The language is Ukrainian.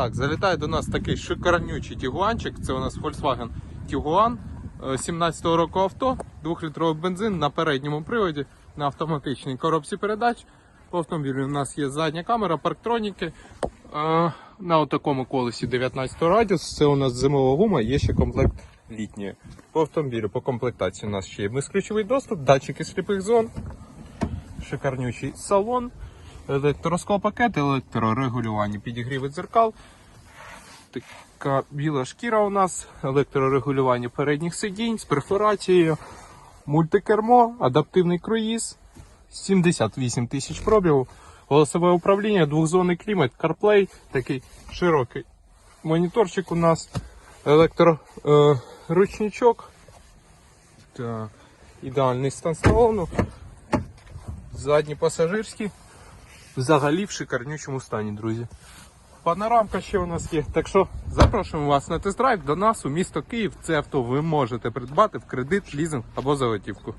Так, залітає до нас такий шикарнючий тігуанчик. Це у нас Volkswagen Tiguan е, 17-го року авто, 2-літровий бензин на передньому приводі, на автоматичній коробці передач. По автомобілю у нас є задня камера, парктроніки. Е, На такому колесі 19 радіус. Це у нас зимова гума, є ще комплект літньої. По автомобілю, по комплектації у нас ще є безключовий доступ, датчики сліпих зон, шикарнючий салон, електроскопакет, електрорегулювання, підігріви дзеркал. Така біла шкіра у нас, електрорегулювання передніх сидінь з перфорацією, мультикермо, адаптивний круїз, 78 тисяч пробігу, голосове управління, двохзонний клімат, CarPlay, такий широкий моніторчик у нас, електроручничок. Так, ідеальний стан салону. Задні пасажирські. Взагалі в шикарнючому стані, друзі. Панорамка ще у нас є. Так що запрошуємо вас на тест-драйв до нас у місто Київ. Це авто ви можете придбати в кредит, лізинг або за готівку.